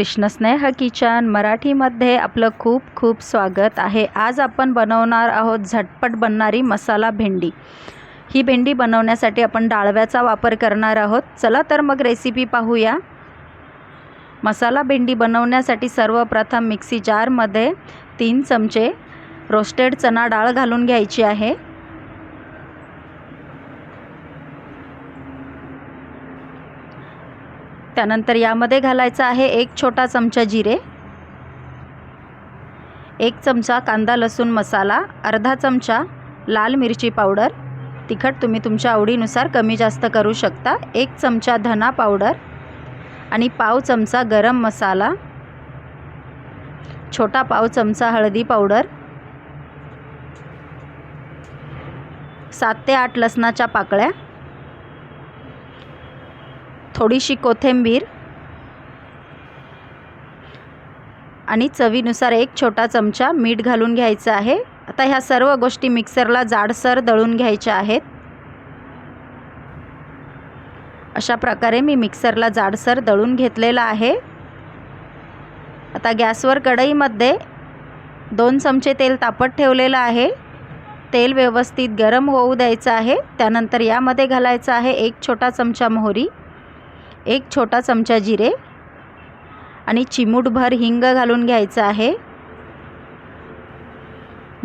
कृष्णस्नेह kitchen मराठीमध्ये आपलं खूप खूप स्वागत आहे. आज आपण बनवणार आहोत झटपट बनणारी मसाला भेंडी. ही भेंडी बनवण्यासाठी आपण डाळव्याचा वापर करणार आहोत. चला तर मग रेसिपी पाहूया. मसाला भेंडी बनवण्यासाठी सर्वप्रथम मिक्सी जारमध्ये तीन चमचे रोस्टेड चणा डाळ घालून घ्यायची आहे. त्यानंतर यामध्ये घालायचं आहे एक छोटा चमचा जिरे एक चमचा कांदा लसूण मसाला अर्धा चमचा लाल मिरची पावडर. तिखट तुम्ही तुमच्या आवडीनुसार कमी जास्त करू शकता. एक चमचा धना पावडर आणि पाव चमचा गरम मसाला छोटा पाव चमचा हळदी पावडर सात ते आठ लसणाच्या पाकळ्या थोडीशी कोथिंबीर आणि चवीनुसार एक छोटा चमचा मीठ घालून घ्यायचं आहे. आता ह्या सर्व गोष्टी मिक्सरला जाडसर दळून घ्यायच्या आहेत. अशा प्रकारे मी मिक्सरला जाडसर दळून घेतलेला आहे. आता गॅसवर कढईमध्ये दोन चमचे तेल तापत ठेवलेलं आहे. तेल व्यवस्थित गरम होऊ द्यायचं आहे. त्यानंतर यामध्ये घालायचं आहे एक छोटा चमचा मोहरी. एक छोटा चमचा जिरे आणि चिमूटभर हिंग घालून घ्यायचं आहे.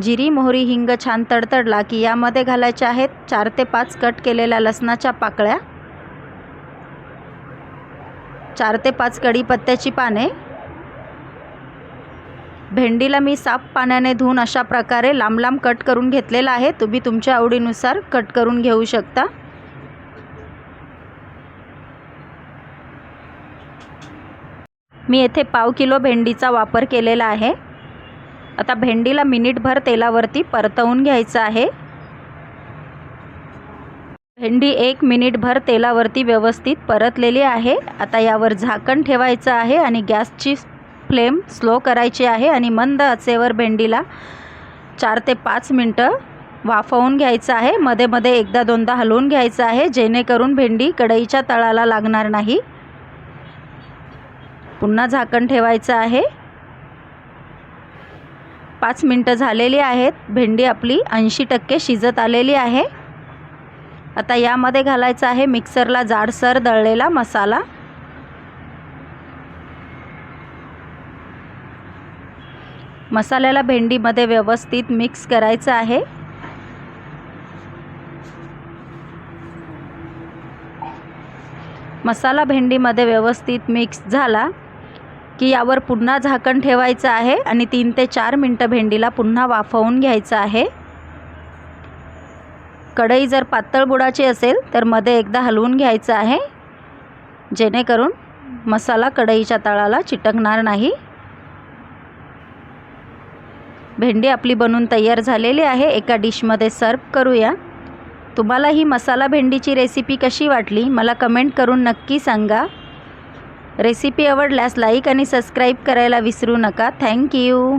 जिरी मोहरी हिंग छान तडतडला की यामध्ये घालायच्या आहेत चार ते पाच कट केलेल्या लसणाच्या पाकळ्या चार ते पाच कढीपत्त्याची पाने. भेंडीला मी साफ पाण्याने धुवून अशा प्रकारे लांब लांब कट करून घेतलेला आहे. तुम्ही तुमच्या आवडीनुसार कट करून घेऊ शकता. मी येथे पाव किलो भेंडीचा वापर केलेला आहे. आता भेंडीला मिनिटभर तेलावरती परतवून घ्यायचं आहे. भेंडी एक मिनिटभर तेलावरती व्यवस्थित परतलेली आहे. आता यावर झाकण ठेवायचं आहे आणि गॅसची फ्लेम स्लो करायची आहे आणि मंद आचेवर भेंडीला चार ते पाच मिनटं वाफवून घ्यायचं आहे. मध्ये मध्ये एकदा दोनदा हलवून घ्यायचं आहे जेणेकरून भेंडी कढईच्या तळाला लागणार नाही. पुन्हा झाकण ठेवायचं आहे. पाच मिनटं झालेली आहेत. भेंडी आपली ऐंशी टक्के शिजत आलेली आहे. आता यामध्ये घालायचं आहे मिक्सरला जाडसर दळलेला मसाला. मसाल्याला भेंडीमध्ये व्यवस्थित मिक्स करायचं आहे. मसाला भेंडीमध्ये व्यवस्थित मिक्स झाला. की यावर पुन्हा झाकण ठेवायचं आहे आणि तीन ते चार मिनटं भेंडीला पुन्हा वाफवून घ्यायचं आहे. कढई जर पातळ बुडाची असेल तर मध्ये एकदा हलवून घ्यायचं आहे. जेणेकरून मसाला कढईच्या तळाला चिटकणार नाही. भेंडी आपली बनून तयार झालेली आहे. एका डिशमध्ये सर्व करूया. तुम्हाला ही मसाला भेंडीची रेसिपी कशी वाटली मला कमेंट करून नक्की सांगा. रेसिपी आवडल्यास लाईक आणि सबस्क्राईब करायला विसरू नका. थँक्यू